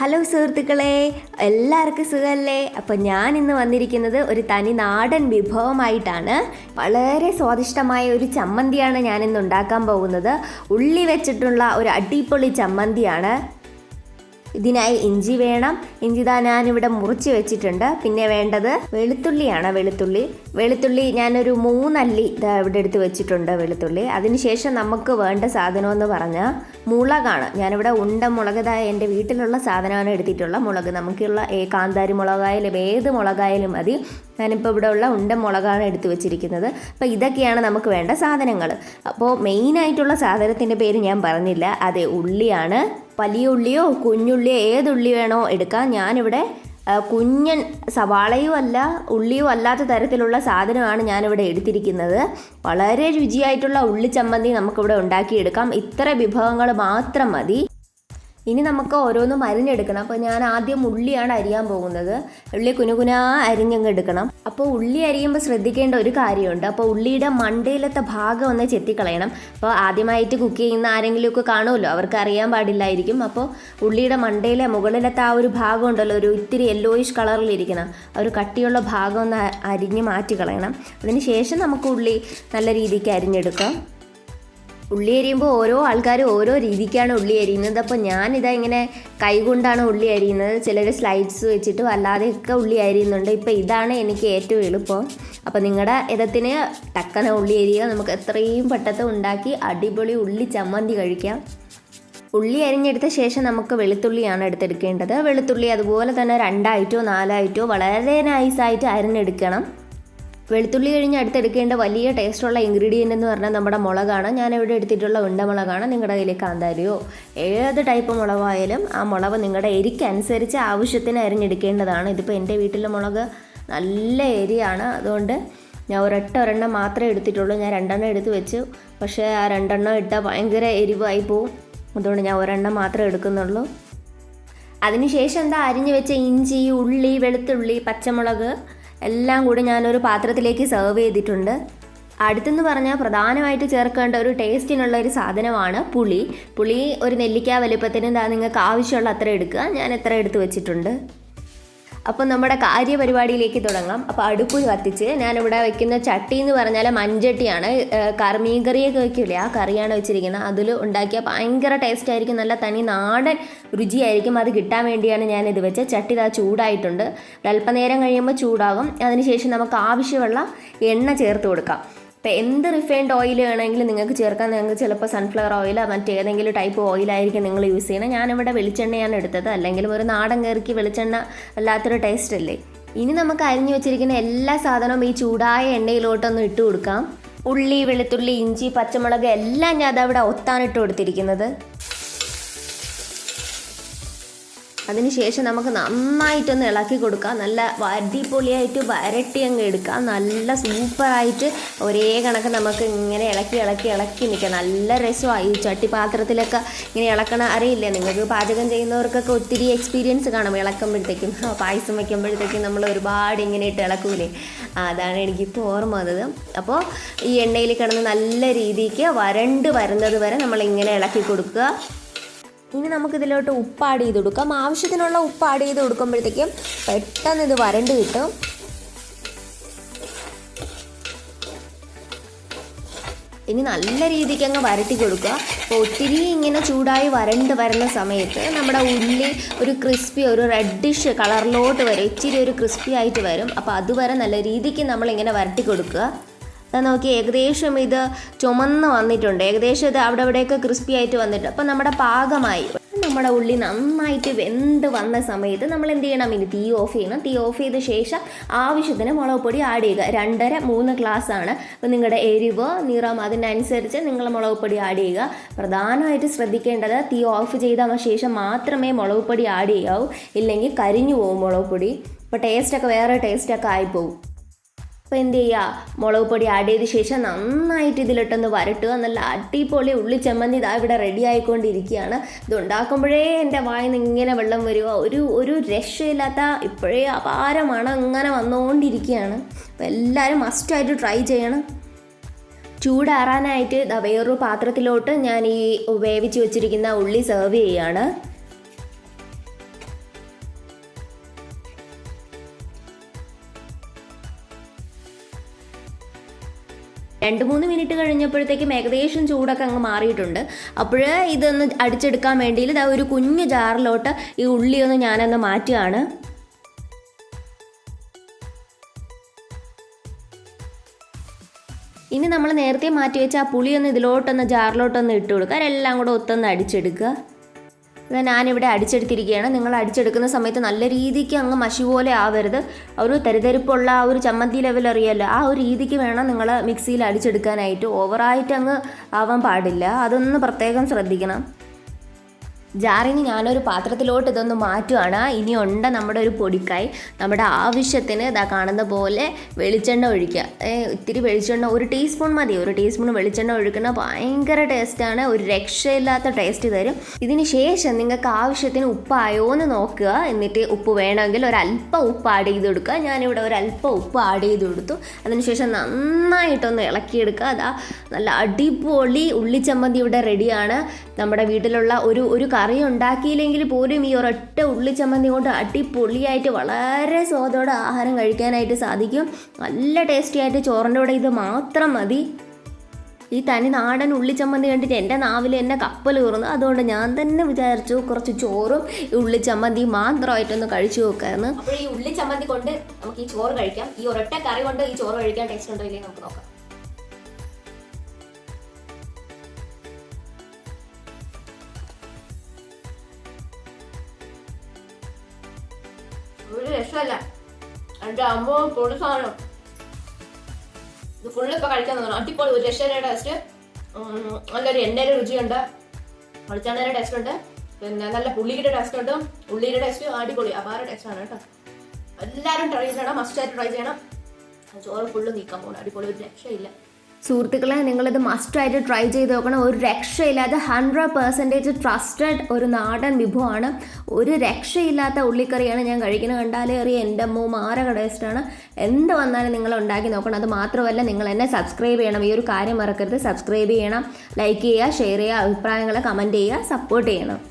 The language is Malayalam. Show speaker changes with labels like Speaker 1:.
Speaker 1: ഹലോ സുഹൃത്തുക്കളെ എല്ലാവർക്കും സുഖമല്ലേ അപ്പോൾ ഞാൻ ഇന്ന് വന്നിരിക്കുന്നത് ഒരു തനി നാടൻ വിഭവമായിട്ടാണ്. വളരെ സ്വാദിഷ്ടമായ ഒരു ചമ്മന്തിയാണ് ഞാനിന്ന് ഉണ്ടാക്കാൻ പോകുന്നത്. ഉള്ളി വെച്ചിട്ടുള്ള ഒരു അടിപൊളി ചമ്മന്തിയാണ്. ഇതിനായി ഇഞ്ചി വേണം. ഇഞ്ചി താ ഞാനിവിടെ മുറിച്ച് വെച്ചിട്ടുണ്ട്. പിന്നെ വേണ്ടത് വെളുത്തുള്ളിയാണ് വെളുത്തുള്ളി. വെളുത്തുള്ളി ഞാനൊരു മൂന്നല്ലി ഇതാ ഇവിടെ എടുത്ത് വെച്ചിട്ടുണ്ട് വെളുത്തുള്ളി. അതിനുശേഷം നമുക്ക് വേണ്ട സാധനമെന്ന് പറഞ്ഞാൽ മുളകാണ്. ഞാനിവിടെ ഉണ്ട മുളക് ഇതായ എന്റെ വീട്ടിലുള്ള സാധനമാണ് എടുത്തിട്ടുള്ള മുളക് നമുക്കുള്ള കാന്താരി മുളകായാലും ഏത് മുളകായാലും മതി. ഞാനിപ്പോൾ ഇവിടെ ഉള്ള ഉണ്ട മുളകാണ് എടുത്തു വെച്ചിരിക്കുന്നത്. അപ്പോൾ ഇതൊക്കെയാണ് നമുക്ക് വേണ്ട സാധനങ്ങൾ അപ്പോൾ മെയിനായിട്ടുള്ള സാധനത്തിന്റെ പേര് ഞാൻ പറഞ്ഞില്ല. അതെ ഉള്ളിയാണ്. വലിയ ഉള്ളിയോ കുഞ്ഞുള്ളിയോ ഏത് ഉള്ളി വേണോ എടുക്കാം. ഞാനിവിടെ കുഞ്ഞൻ സവാളയും അല്ല ഉള്ളിയും അല്ലാത്ത തരത്തിലുള്ള സാധനമാണ് ഞാനിവിടെ എടുത്തിരിക്കുന്നത്. വളരെ രുചിയായിട്ടുള്ള ഉള്ളി ചമ്മന്തി നമുക്കിവിടെ ഉണ്ടാക്കിയെടുക്കാം. ഇത്ര വിഭവങ്ങൾ മാത്രം മതി. ഇനി നമുക്ക് ഓരോന്നും അരിഞ്ഞെടുക്കണം അപ്പോൾ ഞാൻ ആദ്യം ഉള്ളിയാണ് അരിയാൻ പോകുന്നത്. ഉള്ളി കുനുകുനാ അരിഞ്ഞങ്ങ് എടുക്കണം. അപ്പോൾ ഉള്ളി അരിയുമ്പോൾ ശ്രദ്ധിക്കേണ്ട ഒരു കാര്യമുണ്ട്. അപ്പോൾ ഉള്ളിയുടെ മണ്ടയിലത്തെ ഭാഗം ഒന്ന് ചെത്തിക്കളയണം. അപ്പോൾ ആദ്യമായിട്ട് കുക്ക് ചെയ്യുന്ന ആരെങ്കിലുമൊക്കെ കാണുമല്ലോ? അവർക്ക് അറിയാൻ പാടില്ലായിരിക്കും. അപ്പോൾ ഉള്ളിയുടെ മണ്ടയിലെ മുകളിലത്തെ ആ ഒരു ഭാഗം ഉണ്ടല്ലോ? ഒരു ഇത്തിരി യെല്ലോയിഷ് കളറിലിരിക്കണം ആ ഒരു കട്ടിയുള്ള ഭാഗം ഒന്ന് അരിഞ്ഞ് മാറ്റി കളയണം അതിന് ശേഷം നമുക്ക് ഉള്ളി നല്ല രീതിക്ക് അരിഞ്ഞെടുക്കാം. ഉള്ളി അരിയുമ്പോൾ ഓരോ ആൾക്കാരും ഓരോ രീതിക്കാണ് ഉള്ളി അരിയുന്നത്. അപ്പോൾ ഞാനിതാ ഇങ്ങനെ കൈകൊണ്ടാണ് ഉള്ളി അരിയുന്നത്. ചിലർ സ്ലൈഡ്സ് വെച്ചിട്ട് അല്ലാതെയൊക്കെ ഉള്ളി അരിയുന്നുണ്ട്. ഇപ്പോൾ ഇതാണ് എനിക്ക് ഏറ്റവും എളുപ്പം. അപ്പോൾ നിങ്ങളുടെ ഇതത്തിന് ടക്കന ഉള്ളി അരിയുക നമുക്ക് എത്രയും പെട്ടെന്ന് ഉണ്ടാക്കി അടിപൊളി ഉള്ളി ചമ്മന്തി കഴിക്കാം. ഉള്ളി അരിഞ്ഞെടുത്ത ശേഷം നമുക്ക് വെളുത്തുള്ളിയാണ് എടുത്തെടുക്കേണ്ടത്. വെളുത്തുള്ളി അതുപോലെ തന്നെ രണ്ടായിട്ടോ നാലായിട്ടോ വളരെ നൈസായിട്ട് അരിഞ്ഞെടുക്കണം. വെളുത്തുള്ളി കഴിഞ്ഞ് അടുത്തെടുക്കേണ്ട വലിയ ടേസ്റ്റുള്ള ഇൻഗ്രീഡിയന്റ് എന്ന് പറഞ്ഞാൽ നമ്മുടെ മുളകാണ്. ഞാൻ ഇവിടെ എടുത്തിട്ടുള്ള ഉണ്ടമുളകാണ്. നിങ്ങളുടെ കയ്യിൽ കാന്താരിയോ ഏത് ടൈപ്പ് മുളകായാലും ആ മുളക് നിങ്ങളുടെ എരിക്കനുസരിച്ച് ആവശ്യത്തിന് അരിഞ്ഞെടുക്കേണ്ടതാണ്. ഇതിപ്പോൾ എന്റെ വീട്ടിലെ മുളക് നല്ല എരിയാണ്. അതുകൊണ്ട് ഞാൻ ഒരൊറ്റ ഒരെണ്ണം മാത്രമേ എടുത്തിട്ടുള്ളൂ. ഞാൻ രണ്ടെണ്ണം എടുത്ത് വെച്ചു. പക്ഷേ ആ രണ്ടെണ്ണം ഇട്ടാൽ ഭയങ്കര എരിവായി പോവും. അതുകൊണ്ട് ഞാൻ ഒരെണ്ണം മാത്രമേ എടുക്കുന്നുള്ളൂ. അതിനുശേഷം എന്താ അരിഞ്ഞു വെച്ച ഇഞ്ചി ഉള്ളി വെളുത്തുള്ളി പച്ചമുളക് എല്ലാം കൂടി ഞാനൊരു പാത്രത്തിലേക്ക് സെർവ് ചെയ്തിട്ടുണ്ട്. അടുത്തെന്ന് പറഞ്ഞാൽ പ്രധാനമായിട്ട് ചേർക്കേണ്ട ഒരു ടേസ്റ്റിനുള്ള ഒരു സാധനമാണ് പുളി. പുളി ഒരു നെല്ലിക്ക വലുപ്പത്തിന് നിങ്ങൾക്ക് ആവശ്യമുള്ള അത്ര എടുക്കുക. ഞാൻ എത്ര എടുത്ത് വെച്ചിട്ടുണ്ട്? അപ്പോൾ നമ്മുടെ കാര്യപരിപാടിയിലേക്ക് തുടങ്ങാം. അപ്പോൾ അടുപ്പ് കത്തിച്ച് ഞാനിവിടെ വെക്കുന്ന ചട്ടി എന്ന് പറഞ്ഞാൽ മൺചട്ടിയാണ്. കറിമീൻ കറി മീൻ കറിയൊക്കെ വെക്കില്ലേ ആ കറിയാണ് വെച്ചിരിക്കുന്നത്. അതിൽ ഉണ്ടാക്കിയ ഭയങ്കര ടേസ്റ്റ് ആയിരിക്കും. നല്ല തനി നാടൻ രുചിയായിരിക്കും. അത് കിട്ടാൻ വേണ്ടിയാണ് ഞാനിത് വെച്ചത്. ചട്ടി ഇതാ ചൂടായിട്ടുണ്ട്. അല്പനേരം കഴിയുമ്പോൾ ചൂടാകും. അതിനുശേഷം നമുക്ക് ആവശ്യമുള്ള എണ്ണ ചേർത്ത് കൊടുക്കാം. ഇപ്പോൾ എന്ത് റിഫൈൻഡ് ഓയിൽ വേണമെങ്കിലും നിങ്ങൾക്ക് ചേർക്കാൻ നിങ്ങൾക്ക് ചിലപ്പോൾ സൺഫ്ലവർ ഓയിൽ മറ്റേതെങ്കിലും ടൈപ്പ് ഓയിലായിരിക്കും നിങ്ങൾ യൂസ് ചെയ്യണം. ഞാനിവിടെ വെളിച്ചെണ്ണയാണ് എടുത്തത്. അല്ലെങ്കിലും ഒരു നാടൻ കയറിക്ക് വെളിച്ചെണ്ണ അല്ലാത്തൊരു ടേസ്റ്റ് അല്ലേ ഇനി നമുക്ക് അരിഞ്ഞു വെച്ചിരിക്കുന്ന എല്ലാ സാധനവും ഈ ചൂടായ എണ്ണയിലോട്ടൊന്ന് ഇട്ട് കൊടുക്കാം. ഉള്ളി വെളുത്തുള്ളി ഇഞ്ചി പച്ചമുളക് എല്ലാം ഞാൻ അതവിടെ ഒത്താനിട്ട് കൊടുത്തിരിക്കുന്നത്. അതിനുശേഷം നമുക്ക് നന്നായിട്ടൊന്ന് ഇളക്കി കൊടുക്കാം. നല്ല അടിപൊളിയായിട്ട് വരട്ടി അങ്ങ് എടുക്കാം. നല്ല സൂപ്പറായിട്ട് ഒരേ കണക്ക് നമുക്ക് ഇങ്ങനെ ഇളക്കി ഇളക്കി ഇളക്കി നിൽക്കാം. നല്ല രസമാണ് ഈ ചട്ടിപാത്രത്തിലൊക്കെ ഇങ്ങനെ ഇളക്കണ അറിയില്ലേ? നിങ്ങൾക്ക് പാചകം ചെയ്യുന്നവർക്കൊക്കെ ഒത്തിരി എക്സ്പീരിയൻസ് കാണും ഇളക്കുമ്പോഴത്തേക്കും. പായസം വയ്ക്കുമ്പോഴത്തേക്കും നമ്മൾ ഒരുപാട് ഇങ്ങനെ ഇട്ട് ഇളക്കൂലേ? അതാണ് എനിക്കിപ്പോൾ ഓർമ്മ വന്നത്. അപ്പോൾ ഈ എണ്ണയിൽ കിടന്ന് നല്ല രീതിക്ക് വരണ്ട് വരുന്നത് വരെ നമ്മളിങ്ങനെ ഇളക്കി കൊടുക്കുക. ഇനി നമുക്കിതിലോട്ട് ഉപ്പ് ആഡ് ചെയ്ത് കൊടുക്കാം. ആവശ്യത്തിനുള്ള ഉപ്പ് ആഡ് ചെയ്ത് കൊടുക്കുമ്പോഴത്തേക്കും പെട്ടെന്ന് ഇത് വരണ്ട് കിട്ടും. ഇനി നല്ല രീതിക്ക് അങ്ങ് വരട്ടി കൊടുക്കുക. അപ്പോൾ ഒത്തിരി ഇങ്ങനെ ചൂടായി വരണ്ട് വരുന്ന സമയത്ത് നമ്മുടെ ഉള്ളി ഒരു ക്രിസ്പി ഒരു റെഡിഷ് കളറിലോട്ട് വരും. ഇച്ചിരി ഒരു ക്രിസ്പി ആയിട്ട് വരും. അപ്പോൾ അതുവരെ നല്ല രീതിക്ക് നമ്മളിങ്ങനെ വരട്ടി കൊടുക്കുക. നോക്കി ഏകദേശം ഇത് ചുമന്ന് വന്നിട്ടുണ്ട്. ഏകദേശം ഇത് അവിടെ അവിടെയൊക്കെ ക്രിസ്പി ആയിട്ട് വന്നിട്ടുണ്ട്. അപ്പം നമ്മുടെ പാകമായി. നമ്മുടെ ഉള്ളി നന്നായിട്ട് വെന്ത് വന്ന സമയത്ത് നമ്മൾ എന്ത് ചെയ്യണം? ഇനി തീ ഓഫ് ചെയ്യണം. തീ ഓഫ് ചെയ്ത ശേഷം ആവശ്യത്തിന് മുളക് പൊടി ആഡ് ചെയ്യുക. രണ്ടര മൂന്ന് ഗ്ലാസ് ആണ്. അപ്പോൾ നിങ്ങളുടെ എരിവ് നിറം അതിനനുസരിച്ച് നിങ്ങൾ മുളക് പൊടി ആഡ് ചെയ്യുക. പ്രധാനമായിട്ട് ശ്രദ്ധിക്കേണ്ടത് തീ ഓഫ് ചെയ്ത ശേഷം മാത്രമേ മുളക് പൊടി ആഡ് ചെയ്യാവൂ. ഇല്ലെങ്കിൽ കരിഞ്ഞു പോകും മുളക് പൊടി. അപ്പോൾ ടേസ്റ്റൊക്കെ വേറെ ടേസ്റ്റൊക്കെ ആയിപ്പോവും. അപ്പോൾ എന്ത് ചെയ്യുക മുളക് പൊടി ആഡ് ചെയ്ത ശേഷം നന്നായിട്ട് ഇതിലിട്ടൊന്ന് വരട്ടുക നല്ല അടിപൊളി ഉള്ളി ചമ്മന്തി ഇതാ ഇവിടെ റെഡി ആയിക്കൊണ്ടിരിക്കുകയാണ്. ഇത് ഉണ്ടാക്കുമ്പോഴേ എന്റെ വായിൽ നിന്ന് ഇങ്ങനെ വെള്ളം വരിക ഒരു ഒരു രക്ഷയില്ലാത്ത ഇപ്പോഴേ അപാരമാണ് അങ്ങനെ വന്നുകൊണ്ടിരിക്കുകയാണ്. അപ്പോൾ എല്ലാവരും മസ്റ്റായിട്ട് ട്രൈ ചെയ്യണം. ചൂടാറാനായിട്ട് വേറൊരു പാത്രത്തിലോട്ട് ഞാൻ ഈ വേവിച്ച് വെച്ചിരിക്കുന്ന ഉള്ളി സെർവ് ചെയ്യാണ്. രണ്ട് മൂന്ന് മിനിറ്റ് കഴിഞ്ഞപ്പോഴത്തേക്കും ഏകദേശം ചൂടൊക്കെ അങ്ങ് മാറിയിട്ടുണ്ട്. അപ്പോൾ ഇതൊന്ന് അടിച്ചെടുക്കാൻ വേണ്ടിയിൽ ഇതാ ഒരു കുഞ്ഞു ജാറിലോട്ട് ഈ ഉള്ളിയൊന്ന് ഞാനൊന്ന് മാറ്റുകയാണ്. ഇനി നമ്മൾ നേരത്തെ മാറ്റി വെച്ച ആ പുളിയൊന്ന് ഇതിലോട്ടൊന്ന് ജാറിലോട്ടൊന്ന് ഇട്ട് കൊടുക്കുക. അതെല്ലാം കൂടെ ഒത്തൊന്ന് അടിച്ചെടുക്കുക. ഞാനിവിടെ അടിച്ചെടുത്തിരിക്കുകയാണ്. നിങ്ങൾ അടിച്ചെടുക്കുന്ന സമയത്ത് നല്ല രീതിക്ക് അങ്ങ് മഷി പോലെ ആവരുത്. ഒരു തരിതരിപ്പുള്ള ആ ഒരു ചമ്മന്തി ലെവൽ അറിയാമല്ലോ ആ ഒരു രീതിക്ക് വേണം നിങ്ങൾ മിക്സിയിൽ അടിച്ചെടുക്കാനായിട്ട്. ഓവറായിട്ട് അങ്ങ് ആവാൻ പാടില്ല. അതൊന്ന് പ്രത്യേകം ശ്രദ്ധിക്കണം. ജാറിന് ഞാനൊരു പാത്രത്തിലോട്ട് ഇതൊന്ന് മാറ്റുകയാണ് ഇനി ഉണ്ട് നമ്മുടെ ഒരു പൊടിക്കായി. നമ്മുടെ ആവശ്യത്തിന് ഇതാ കാണുന്ന പോലെ വെളിച്ചെണ്ണ ഒഴിക്കുക. ഇത്തിരി വെളിച്ചെണ്ണ ഒരു ടീസ്പൂൺ മതി. ഒരു ടീസ്പൂൺ വെളിച്ചെണ്ണ ഒഴിക്കുന്ന ഭയങ്കര ടേസ്റ്റാണ്. ഒരു രക്ഷയില്ലാത്ത ടേസ്റ്റ് തരും. ഇതിന് ശേഷം നിങ്ങൾക്ക് ആവശ്യത്തിന് ഉപ്പായോ എന്ന് നോക്കുക. എന്നിട്ട് ഉപ്പ് വേണമെങ്കിൽ ഒരല്പം ഉപ്പ് ആഡ് ചെയ്ത് കൊടുക്കുക. ഞാനിവിടെ ഒരല്പം ഉപ്പ് ആഡ് ചെയ്ത് കൊടുത്തു. അതിനുശേഷം നന്നായിട്ടൊന്ന് ഇളക്കിയെടുക്കുക. അതാ നല്ല അടിപൊളി ഉള്ളിച്ചമ്മന്തി ഇവിടെ റെഡിയാണ് നമ്മുടെ വീട്ടിലുള്ള ഒരു ഒരു കറി ഉണ്ടാക്കിയില്ലെങ്കിൽ പോലും ഈ ഒരൊറ്റ ഉള്ളിച്ചമ്മന്തി കൊണ്ട് അടിപൊളിയായിട്ട് വളരെ സ്വാദോടെ ആഹാരം കഴിക്കാനായിട്ട് സാധിക്കും. നല്ല ടേസ്റ്റി ആയിട്ട് ചോറിന്റെ കൂടെ ഇത് മാത്രം മതി. ഈ തനി നാടൻ ഉള്ളിച്ചമ്മന്തി കണ്ടിട്ട് എന്റെ നാവിൽ എന്നെ കപ്പൽ കയറുന്നു അതുകൊണ്ട് ഞാൻ തന്നെ വിചാരിച്ചു കുറച്ച് ചോറും ഉള്ളിച്ചമ്മന്തി മാത്രമായിട്ടൊന്ന് കഴിച്ചു നോക്കാമെന്ന് അപ്പോൾ ഈ ഉള്ളിച്ചമ്മന്തി കൊണ്ട് നമുക്ക് ഈ ചോറ് കഴിക്കാം. ഈ ഒരൊറ്റ കറി കൊണ്ട് ഈ ചോറ് കഴിക്കാൻ ടേസ്റ്റ് ഉണ്ടോ ഇല്ലെങ്കിൽ നമുക്ക് നോക്കാം. ഒരു രസമല്ല എന്റെ അമ്മ പൊടി സാധനം. ഇത് ഫുള്ള് ഇപ്പൊ കഴിക്കാൻ തോന്നണം അടിപൊളി ഒരു രക്ഷയുടെ ടേസ്റ്റ് നല്ലൊരു എണ്ണയുടെ രുചിയുണ്ട് വെളിച്ചെണ്ണയുടെ ടേസ്റ്റ് ഉണ്ട്. പിന്നെ നല്ല പുള്ളിയുടെ ടേസ്റ്റ് ഉണ്ട്. ഉള്ളിയുടെ ടേസ്റ്റ് അടിപൊളി അപാര ടേസ്റ്റ് ആണ് കേട്ടോ. എല്ലാവരും ട്രൈ ചെയ്യണം മസ്റ്റായിട്ട് ട്രൈ ചെയ്യണം. ചോറ് ഫുള്ള് നീക്കാൻ പോകണം അടിപൊളി ഒരു രക്ഷയില്ല. സുഹൃത്തുക്കളെ നിങ്ങളിത് മസ്റ്റായിട്ട് ട്രൈ ചെയ്ത് നോക്കണം. ഒരു രക്ഷയില്ലാത്ത ഹൺഡ്രഡ് പെർസെന്റേജ് ട്രസ്റ്റഡ് ഒരു നാടൻ വിഭവമാണ്. ഒരു രക്ഷയില്ലാത്ത ഉള്ളിക്കറിയാണ് ഞാൻ കഴിക്കുന്നത്. കണ്ടാലേ അറിയാം എന്റെ അമ്മ മാരക ടേസ്റ്റാണ് എന്ത് വന്നാലും നിങ്ങൾ ഉണ്ടാക്കി നോക്കണം. അത് മാത്രമല്ല നിങ്ങൾ എന്നെ സബ്സ്ക്രൈബ് ചെയ്യണം. ഈ ഒരു കാര്യം മറക്കരുത്. സബ്സ്ക്രൈബ് ചെയ്യണം. ലൈക്ക് ചെയ്യുക ഷെയർ ചെയ്യുക അഭിപ്രായങ്ങൾ കമന്റ് ചെയ്യുക സപ്പോർട്ട് ചെയ്യണം.